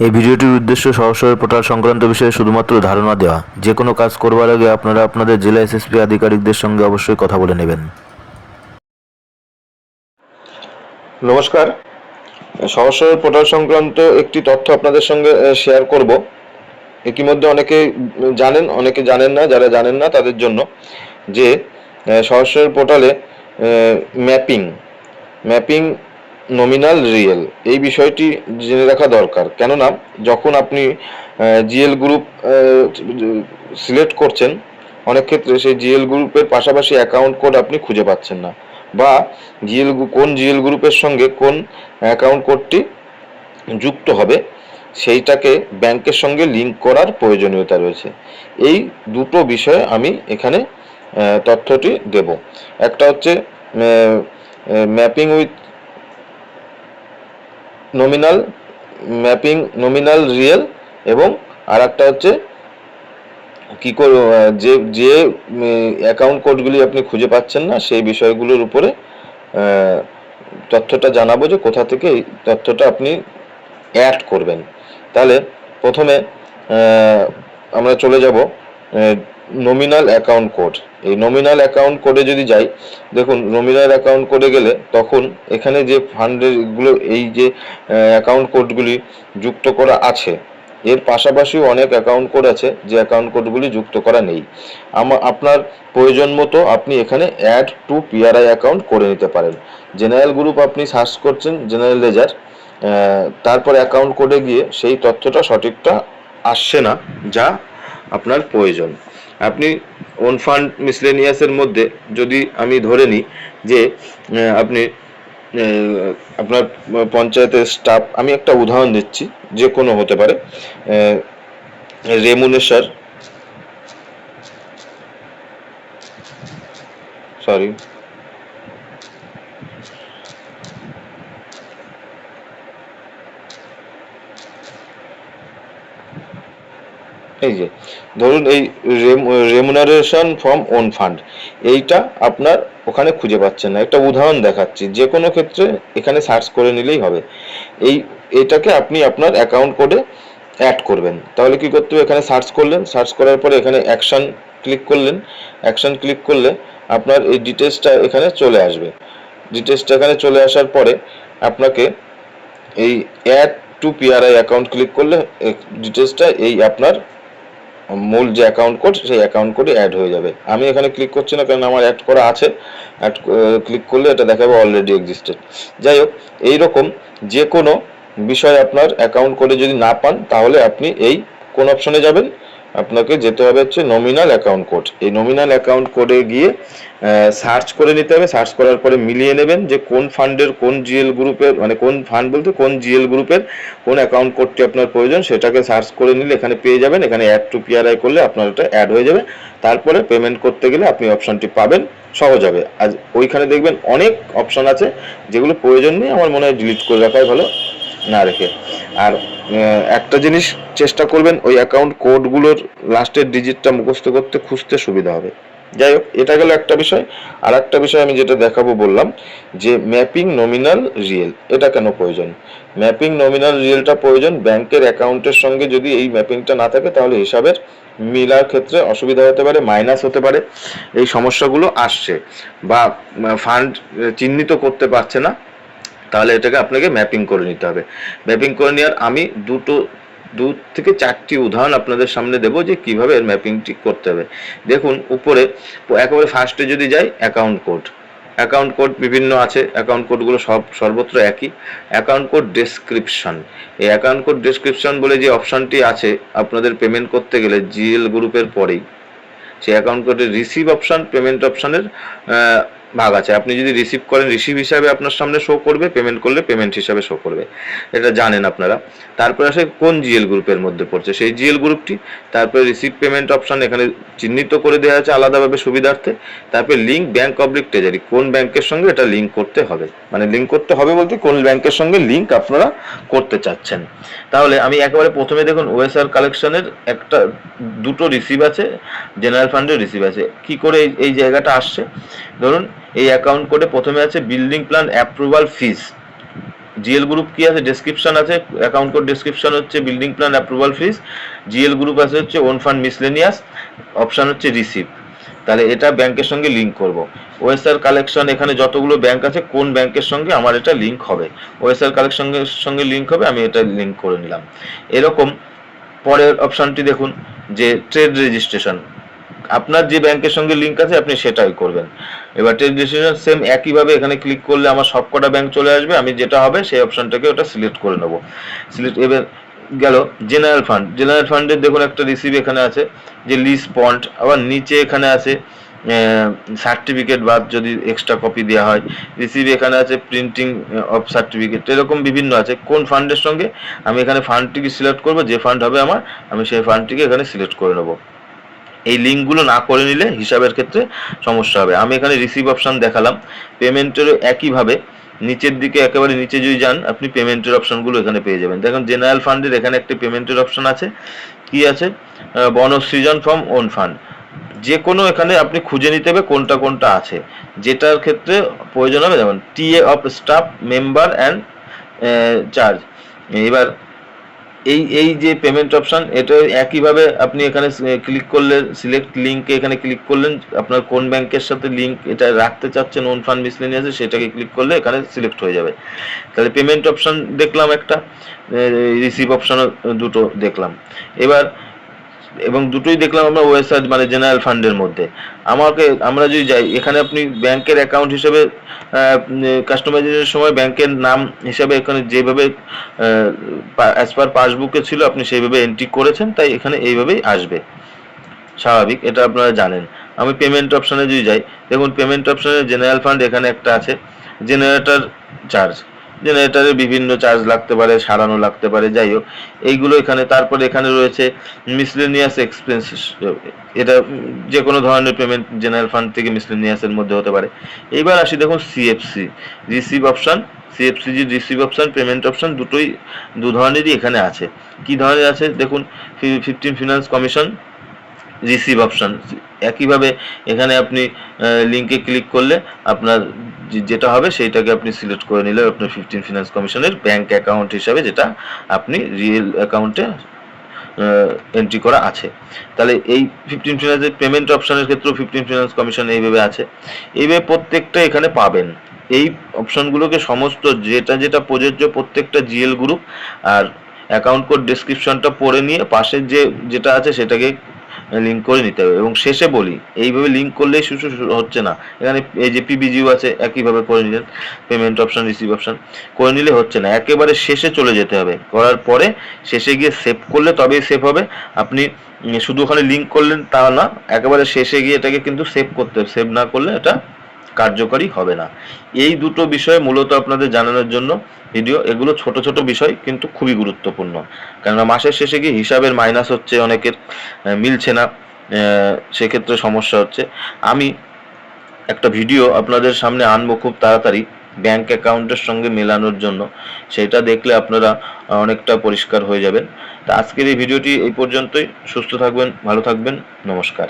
এই ভিডিওটির উদ্দেশ্য সহসর পোর্টাল সংক্রান্ত বিষয়ে শুধুমাত্র ধারণা দেওয়া। যে কোনো কাজ করবার আগে আপনারা আপনাদের জেলা এসএসপি আধিকারিকদের সঙ্গে অবশ্যই কথা বলে নেবেন। নমস্কার। সহসর পোর্টাল সংক্রান্ত একটি তথ্য আপনাদের সঙ্গে শেয়ার করব। ইতিমধ্যে অনেকে জানেন অনেকে জানেন না, যারা জানেন না তাদের জন্য যে সহসর পোর্টালে ম্যাপিং ম্যাপিং নমিনাল রিয়েল এই বিষয়টি জেনে রাখা দরকার। কেননা, যখন আপনি জিএল গ্রুপ সিলেক্ট করছেন, অনেক ক্ষেত্রে সেই জিএল গ্রুপের পাশাপাশি অ্যাকাউন্ট কোড আপনি খুঁজে পাচ্ছেন না। বা জিএল কোন জিএল গ্রুপের সঙ্গে কোন অ্যাকাউন্ট কোডটি যুক্ত হবে, সেইটাকে ব্যাংকের সঙ্গে লিংক করার প্রয়োজনীয়তা রয়েছে। এই দুটো বিষয়ে আমি এখানে তথ্যটি দেব। একটা হচ্ছে mapping with nominal mapping nominal real এবং আর একটা হচ্ছে কি করে যে যে অ্যাকাউন্ট কোডগুলি আপনি খুঁজে পাচ্ছেন না, সেই বিষয়গুলোর উপরে তথ্যটা জানাব যে কোথা থেকে এই তথ্যটা আপনি অ্যাড করবেন। তাহলে প্রথমে আমরা চলে যাব নমিনাল অ্যাকাউন্ট কোড এই নমিনাল অ্যাকাউন্ট কোডে যদি যাই, দেখুন নমিনাল অ্যাকাউন্ট কোডে গেলে তখন এখানে যে ফান্ডেরগুলো, এই যে অ্যাকাউন্ট কোডগুলি যুক্ত করা আছে, এর পাশাপাশিও অনেক অ্যাকাউন্ট কোড আছে, যে অ্যাকাউন্ট কোডগুলি যুক্ত করা নেই। আমা, আপনার প্রয়োজন মতো আপনি এখানে অ্যাড টু পিআরআই অ্যাকাউন্ট করে নিতে পারেন। জেনারেল গ্রুপ আপনি সার্চ করছেন জেনারেল লেজার তারপর অ্যাকাউন্ট কোডে গিয়ে সেই তথ্যটা সঠিকটা আসছে না, যা আপনার প্রয়োজন। আপনি ওন ফান্ড মিসলেনিয়াসের মধ্যে যদি আমি ধরে নিই যে আপনি আপনার পঞ্চায়েতের স্টাফ আমি একটা উদাহরণ দিচ্ছি, যে কোনো হতে পারে রেমুনেশার সরি এই যে, ধরুন এই রেমুনারেশন ফ্রম ওন ফান্ড এইটা আপনার ওখানে খুঁজে পাচ্ছেন না। একটা উদাহরণ দেখাচ্ছি, যে কোনো ক্ষেত্রে এখানে সার্চ করে নিলেই হবে। এই, এটাকে আপনি আপনার অ্যাকাউন্ট কোডে অ্যাড করবেন। তাহলে কি করতে হবে? এখানে সার্চ করলেন সার্চ করার পরে এখানে অ্যাকশন ক্লিক করলেন। অ্যাকশন ক্লিক করলে আপনার এই ডিটেলসটা এখানে চলে আসবে। ডিটেলসটা এখানে চলে আসার পরে আপনাকে এই add to PRI account click করলে ডিটেলসটা এই আপনার মূল যে অ্যাকাউন্ট কোড সেই অ্যাকাউন্ট কোডে অ্যাড হয়ে যাবে। আমি এখানে ক্লিক করছি না, কারণ আমার অ্যাড করা আছে। অ্যাড ক্লিক করলে এটা দেখাবে অলরেডি এক্সিস্টেড যাই হোক, এইরকম যে কোনো বিষয় আপনার অ্যাকাউন্ট কোডে যদি না পান, তাহলে আপনি এই কোন অপশনে যাবেন। আপনাকে যেতে হবে হচ্ছে নমিনাল অ্যাকাউন্ট কোড এই নমিনাল অ্যাকাউন্ট কোডে গিয়ে সার্চ করে নিতে হবে। সার্চ করার পরে মিলিয়ে নেবেন যে কোন ফান্ডের কোন জিএল গ্রুপের মানে কোন ফান্ড বলতে কোন জিএল গ্রুপের কোন অ্যাকাউন্ট কোডটি আপনার প্রয়োজন, সেটাকে সার্চ করে নিলে এখানে পেয়ে যাবেন। এখানে অ্যাড টু পিআরআই করলে আপনার এটা অ্যাড হয়ে যাবে। তারপরে পেমেন্ট করতে গেলে আপনি অপশনটি পাবেন, সহজ হবে। আজ ওইখানে দেখবেন অনেক অপশন আছে, যেগুলো প্রয়োজন নেই, আমার মনে হয় ডিলিট করে রাখাই ভালো, না রেখে। আর একটা জিনিস চেষ্টা করবেন, ওই অ্যাকাউন্ট কোডগুলোর লাস্টের ডিজিটটা মুখস্থ করতে খুঁজতে সুবিধা হবে। যাই হোক, এটা গেল একটা বিষয়। আর একটা বিষয় আমি যেটা দেখাবো বললাম, যে ম্যাপিং নমিনাল রিয়েল এটা কেন প্রয়োজন? ম্যাপিং নমিনাল রিয়েলটা প্রয়োজন ব্যাংকের অ্যাকাউন্টের সঙ্গে যদি এই ম্যাপিংটা না থাকে, তাহলে হিসাবের মিলার ক্ষেত্রে অসুবিধা হতে পারে মাইনাস হতে পারে, এই সমস্যাগুলো আসছে। বা ফান্ড চিহ্নিত করতে পারছে না। তাহলে এটাকে আপনাকে ম্যাপিং করে নিতে হবে। ম্যাপিং করে নেওয়ার আমি দুটো, দু থেকে চারটি উদাহরণ আপনাদের সামনে দেবো যে কীভাবে এর ম্যাপিংটি করতে হবে। দেখুন, উপরে একেবারে ফার্স্টে যদি যাই অ্যাকাউন্ট কোড অ্যাকাউন্ট কোড বিভিন্ন আছে অ্যাকাউন্ট কোডগুলো সব, সর্বত্র একই। অ্যাকাউন্ট কোড ডেসক্রিপশন এই অ্যাকাউন্ট কোড ডেসক্রিপশন বলে যে অপশনটি আছে, আপনাদের পেমেন্ট করতে গেলে জিএল গ্রুপের পরেই। সেই অ্যাকাউন্ট কোডের রিসিভ অপশান পেমেন্ট অপশনের ভাগ আছে। আপনি যদি রিসিভ করেন রিসিভ হিসাবে আপনার সামনে শো করবে পেমেন্ট করলে পেমেন্ট হিসাবে শো করবে। এটা জানেন আপনারা। তারপরে আসে কোন জিএল গ্রুপের মধ্যে পড়ছে। সেই জিএল গ্রুপটি তারপরে রিসিভ পেমেন্ট অপশান এখানে চিহ্নিত করে দেওয়া আছে আলাদাভাবে সুবিধার্থে। তারপরে লিঙ্ক ব্যাংক অবলিক ট্রেজারি কোন ব্যাংকের সঙ্গে এটা লিঙ্ক করতে হবে? মানে লিঙ্ক করতে হবে বলতে কোন ব্যাংকের সঙ্গে লিঙ্ক আপনারা করতে চাচ্ছেন? তাহলে আমি একেবারে প্রথমে দেখুন ওএসআর কালেকশনের একটা, দুটো রিসিভ আছে জেনারেল ফান্ডের রিসিভ আছে। কি করে এই- এই জায়গাটা আসছে? ধরুন এই অ্যাকাউন্ট কোডে প্রথমে আছে building plan approval fees GL group কি আছে? ডেসক্রিপশন আছে। অ্যাকাউন্ট কোড ডেসক্রিপশন হচ্ছে building plan approval fees GL group আছে হচ্ছে ওন ফান্ড মিসলেনিয়াস অপশন হচ্ছে রিসিভ তাহলে এটা ব্যাংকের সঙ্গে লিঙ্ক করব। ওএসআর কালেকশন এখানে যতগুলো ব্যাংক আছে, কোন ব্যাংকের সঙ্গে আমার এটা লিঙ্ক হবে। ওএসআর কালেকশনের সঙ্গে লিঙ্ক হবে, আমি এটা লিঙ্ক করে নিলাম। এরকম পরের অপশনটি দেখুন, যে ট্রেড রেজিস্ট্রেশন আপনার যে ব্যাংকের সঙ্গে লিঙ্ক আছে, আপনি সেটাই করবেন। এবার ট্রেড রেজিস্ট্রেশন সেম একইভাবে এখানে ক্লিক করলে আমার সবকটা ব্যাংক চলে আসবে, আমি যেটা হবে সেই অপশনটাকে ওটা সিলেক্ট করে নেব। সিলেক্ট এবার গেল জেনারেল ফান্ড জেনারেল ফান্ডের দেখুন একটা রিসিভ এখানে আছে, যে লিস পন্ট আবার নিচে এখানে আছে সার্টিফিকেট বাদ যদি এক্সট্রা কপি দেওয়া হয় রিসিভ এখানে আছে প্রিন্টিং অফ সার্টিফিকেট এরকম বিভিন্ন আছে। কোন ফান্ডের সঙ্গে আমি এখানে ফান্ডটিকে সিলেক্ট করব, যে ফান্ড হবে আমার, আমি সেই ফান্ডটিকে এখানে সিলেক্ট করে নেব। এই লিঙ্কগুলো না করে নিলে হিসাবের ক্ষেত্রে সমস্যা হবে। আমি এখানে রিসিভ অপশান দেখালাম। পেমেন্টেরও একইভাবে নিচের দিকে একেবারে নিচে যদি যান, আপনি পেমেন্টের অপশনগুলো এখানে পেয়ে যাবেন। দেখুন জেনারেল ফান্ডের এখানে একটি পেমেন্টের অপশান আছে। কি আছে? বনসৃজন ফ্রম ওন ফান্ড যে কোনো এখানে আপনি খুঁজে নিতে হবে কোনটা কোনটা আছে। যেটার ক্ষেত্রে প্রয়োজন হবে, যেমন TA of staff member and charge এবার এই এই যে পেমেন্ট অপশান এটা একইভাবে আপনি এখানে ক্লিক করলেন সিলেক্ট লিঙ্কে এখানে ক্লিক করলেন, আপনার কোন ব্যাংকের সাথে লিঙ্ক এটা রাখতে চাচ্ছেন ওন ফান্ড মিসলেনিয়াসে সেটাকে ক্লিক করলে এখানে সিলেক্ট হয়ে যাবে। তাহলে পেমেন্ট অপশান দেখলাম একটা রিসিভ অপশানও দুটো দেখলাম। এবার এবং দুটোই দেখলাম আমরা ওয়েসার মানে জেনারেল ফান্ডের মধ্যে। আমাকে, আমরা যদি যাই, এখানে আপনি ব্যাংকের অ্যাকাউন্ট হিসেবে কাস্টমাইজেশনের সময় ব্যাংকের নাম হিসাবে এখানে যেভাবে অ্যাজ পার পাসবুকে ছিল, আপনি সেইভাবে এন্ট্রি করেছেন, তাই এখানে এইভাবেই আসবে। স্বাভাবিক, এটা আপনারা জানেন। আমি পেমেন্ট অপশানে যদি যাই, দেখুন পেমেন্ট অপশানে জেনারেল ফান্ড এখানে একটা আছে জেনারেটর চার্জ জেনারেটারে বিভিন্ন চার্জ লাগতে পারে, সারানো লাগতে পারে, যাই হোক। এইগুলো এখানে, তারপরে এখানে রয়েছে মিসলেনিয়াস এক্সপেন্সেস এটা যে কোনো ধরনের পেমেন্ট জেনারেল ফান্ড থেকে মিসলেনিয়াসের মধ্যে হতে পারে। এইবার আসি দেখুন সিএফসি রিসিভ অপশন সিএফসি যে রিসিভ অপশান পেমেন্ট অপশান দুটোই দু ধরনেরই এখানে আছে। কি ধরনের আছে? দেখুন fifteen finance commission receive option একইভাবে এখানে আপনি লিঙ্কে ক্লিক করলে আপনার যেটা হবে সেইটাকে আপনি সিলেক্ট করে নিলে আপনার ফিফটিন ফিনান্স কমিশনের ব্যাংক অ্যাকাউন্ট হিসাবে যেটা আপনি রিয়েল অ্যাকাউন্টে এন্ট্রি করা আছে। তাহলে এই ফিফটিন ফিনান্সের পেমেন্ট অপশনের ক্ষেত্রেও ফিফটিন ফিনান্স কমিশন এইভাবে আছে। এইভাবে প্রত্যেকটা এখানে পাবেন। এই অপশনগুলোকে সমস্ত যেটা যেটা প্রযোজ্য প্রত্যেকটা জিএল গ্রুপ আর অ্যাকাউন্ট কোড ডেসক্রিপশনটা পড়ে নিয়ে পাশের যে, যেটা আছে সেটাকে লিঙ্ক করে নিতে হবে। এবং শেষে বলি, এইভাবে লিঙ্ক করলেই শুধু শুধু হচ্ছে না। এখানে এই যে পিবিজিও আছে, একইভাবে করে নিলেন। পেমেন্ট অপশান রিসিভ অপশন করে নিলে হচ্ছে না। একেবারে শেষে চলে যেতে হবে। করার পরে শেষে গিয়ে সেভ করলে তবেই সেভ হবে। আপনি শুধু ওখানে লিঙ্ক করলেন তা না, একেবারে শেষে গিয়ে এটাকে কিন্তু সেভ করতে হবে। সেভ না করলে এটা কার্যকরী হবে না। এই দুটো বিষয় মূলত আপনাদের জানানোর জন্য ভিডিও। এগুলো ছোট ছোট বিষয়, কিন্তু খুবই গুরুত্বপূর্ণ। কেননা মাসের শেষে গিয়ে হিসাবের মাইনাস হচ্ছে অনেকের মিলছে না সেক্ষেত্রে সমস্যা হচ্ছে। আমি একটা ভিডিও আপনাদের সামনে আনব খুব তাড়াতাড়ি, ব্যাংক অ্যাকাউন্টের সঙ্গে মেলানোর জন্য। সেটা দেখলে আপনারা অনেকটা পরিষ্কার হয়ে যাবেন। তা আজকের এই ভিডিওটি এই পর্যন্তই। সুস্থ থাকবেন, ভালো থাকবেন। নমস্কার।